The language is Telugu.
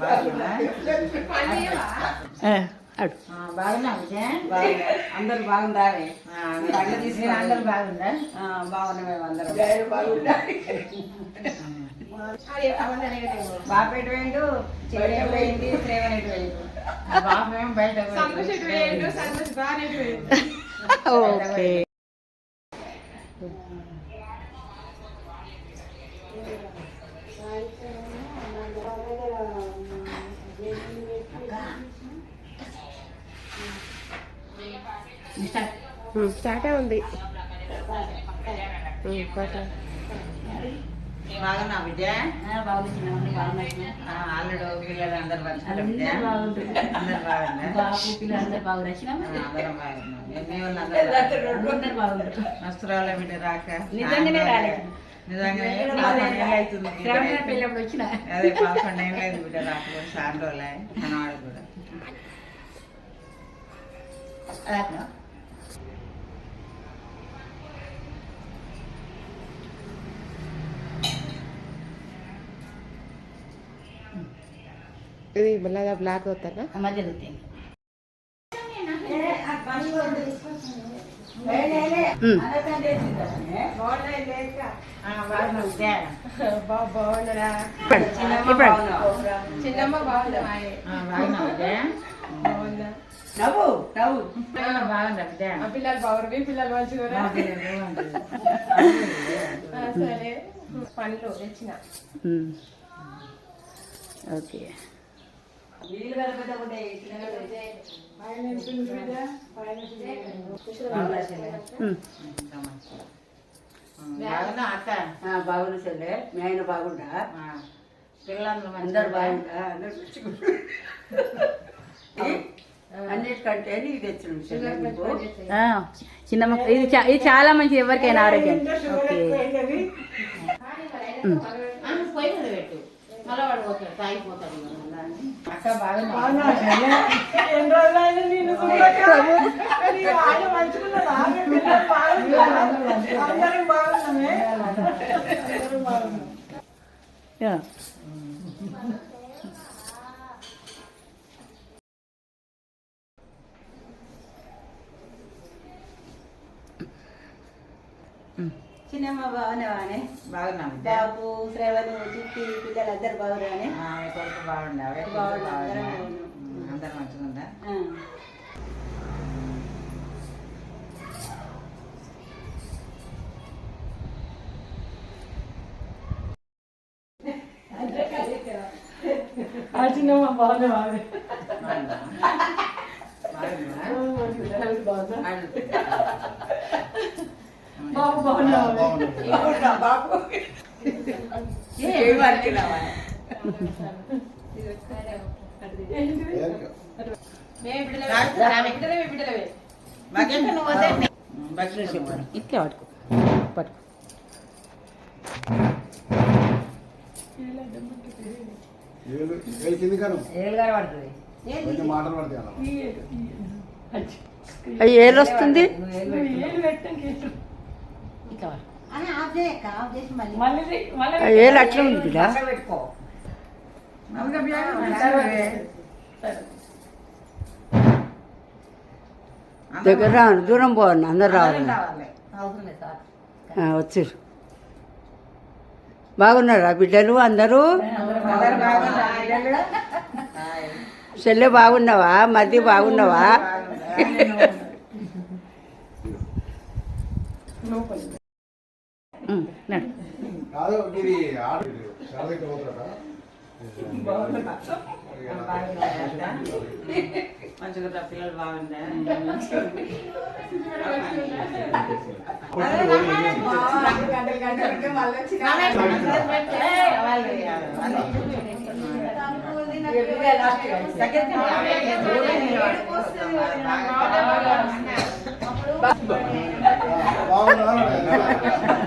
బాగున్నా. ఏ, అడు అందరు బాగుండాలి పండ్లు తీసుకుని అందరు బాగుందా? బాగున్నా మేము అందరం. బాప ఎటు పోయిండు చివరి ఎటు పోయింది శ్రేవన్ ఎటు పోయిండు బాప మేము బయట ఓకే స్టార్టే ఉంది ఉమ్, పట్ల. బాగున్నా విద్య బాగుంది చిన్నమ్మ బాగున్నాయి ఆ, అల్లుడు పిల్లలు అందరు మంచిగా విద్య అందరూ బాగుంటారు. అందరు బాగున్నా బాబు పిల్లలు అందరు బాగున్నారు చిన్నమ్మ ఆ, అందరం బాగున్నాం మీ వాళ్ళు అందరూ బాగున్నారా? అందరు బాగుంటారు నష్టరాల బిడ్డ రాక? నిజంగానే రాలేదు. నిజంగానే? పదకొండు ఏళ్ళు అవుతుంది. బిడ్డ శ్రావణ రాక. పెళ్ళప్పుడు అలాగే ఇది మళ్ళీ బ్లాక్ అవుతానా మధ్య దొరుకుతాయి ఆ, బాగున్నా విద్య బాగున్నారా చిన్నమ్మ బాగున్నావు? చిన్నమ్మ బాగుందా ఆ, బాగున్నా విద్య బాగుందా నవ్వు నవ్వు ఆ, బాగున్నా విద్య ఆ పిల్లలు బాగున్నారు మీ పిల్లలు మంచిగా మా పిల్లలు బాగుంటారు. సరే పండ్లు తెచ్చిన ఉమ్. ఓకే నీళ్ళు చిన్నగా పెడితే బాగున్నా చెల్లె. మీ ఆయన బాగుండా? పిల్లలందరూ అందరు బాగుండా? అందరు? అన్నిటికంటే నీకు తెచ్చిన చిన్నమ్మ ఇది ఇది చాలా మంచిది ఎవరికైనా ఆరోగ్యం. ఓకే. మళ్ళీ వాడు పోతాడు తాగిపోతాడు ఇక మళ్ళా అని. అక్క బాగున్నా. యా. చిన్నమ్మ బాగున్నావానే బాగున్నా బాబు శ్రవణు చిట్టి పిల్లలు అందరు బాగున్నానే కొడుకు బాగుండా బాగున్నా, అందరం బాగున్నా బాగున్నాం. మంచిగా ఉందా ఆ. బాగుందా? బాగుందా? బాగున్నా, బాబు ఇట్లా పట్టుకో పట్టుకో ఏళ్ళు వస్తుంది ఏళ్ళు అట్లా ఉంది. దగ్గర రాను దూరం పోవండి అందరు రావాలి. వచ్చారు బాగున్నారా బిడ్డలు అందరూ. చెల్లె బాగున్నావా? మధ్య బాగున్నావా? మంచిగా ఉంటారు పిల్లలు బాగుందా బాగున్నా